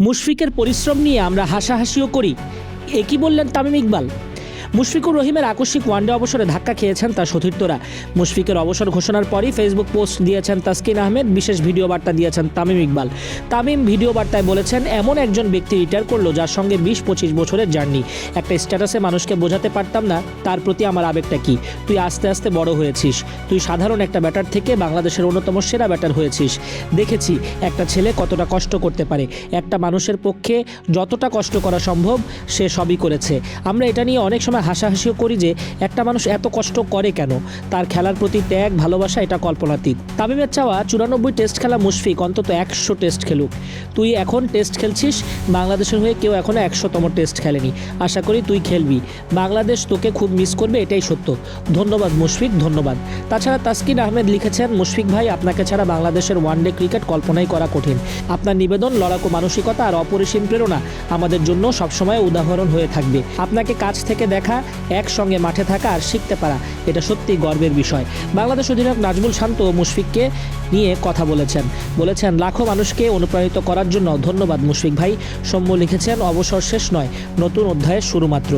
মুশফিকের পরিশ্রম নিয়ে আমরা হাসাহাসিও করি। একই বললেন তামিম ইকবাল? মুশফিকুর রহিমের আকস্মিক ওয়ানডে অবসরে ধাক্কা খেয়েছেন তার সতীর্থরা। মুশফিকের অবসর ঘোষণার পরই ফেসবুক পোস্ট দিয়েছেন তাসকিন আহমেদ, বিশেষ ভিডিও বার্তা দিয়েছেন তামিম ইকবাল। তামিম ভিডিও বার্তায় বলেছেন, এমন একজন ব্যক্তি রিটায়ার করল যার সঙ্গে বিশ পঁচিশ বছরের জার্নি একটা স্ট্যাটাসে মানুষকে বোঝাতে পারতাম না, তার প্রতি আমার আবেগটা কি? তুই আস্তে আস্তে বড় হয়েছিস। তুই সাধারণ একটা ব্যাটার থেকে বাংলাদেশের অন্যতম সেরা ব্যাটার হয়েছিস। দেখেছি, একটা ছেলে কতটা কষ্ট করতে পারে। একটা মানুষের পক্ষে যতটা কষ্ট করা সম্ভব, সে সবই করেছে। আমরা এটা নিয়ে অনেক সময় হাসাহাসিও করি যে একটা মানুষ এত কষ্ট করে কেন? তার খেলার প্রতি ত্যাগ, ভালোবাসা এটা কল্পনাতীত। তামিমের চাওয়া চুরানব্বই টেস্ট খেলা মুশফিক, অন্তত একশো টেস্ট খেলুক। তুই এখন টেস্ট খেলছিস, বাংলাদেশের হয়ে কেউ এখনও একশোতম টেস্ট খেলেনি। আশা করি তুই খেলবি। বাংলাদেশ তোকে খুব মিস করবে, এটাই সত্য। ধন্যবাদ মুশফিক, ধন্যবাদ। তাছাড়া তাসকিন আহমেদ লিখেছেন, মুশফিক ভাই, আপনাকে ছাড়া বাংলাদেশের ওয়ানডে ক্রিকেট কল্পনাই করা কঠিন। আপনার নিবেদন, লড়াকু মানসিকতা আর অপরিসীম প্রেরণা আমাদের জন্য সবসময় উদাহরণ হয়ে থাকবে। আপনাকে কাছ থেকে দেখা একসঙ্গে মাঠে থাকা আর শিখতে পারা, এটা সত্যি গর্বের বিষয়। বাংলাদেশ অধিনায়ক নাজমুল শান্ত মুশফিককে নিয়ে কথা বলেছেন। বলেছেন, লাখো মানুষকে অনুপ্রাণিত করার জন্য ধন্যবাদ মুশফিক ভাই। সৌম্য লিখেছেন, অবসর শেষ নয়, নতুন অধ্যায়ের শুরু মাত্র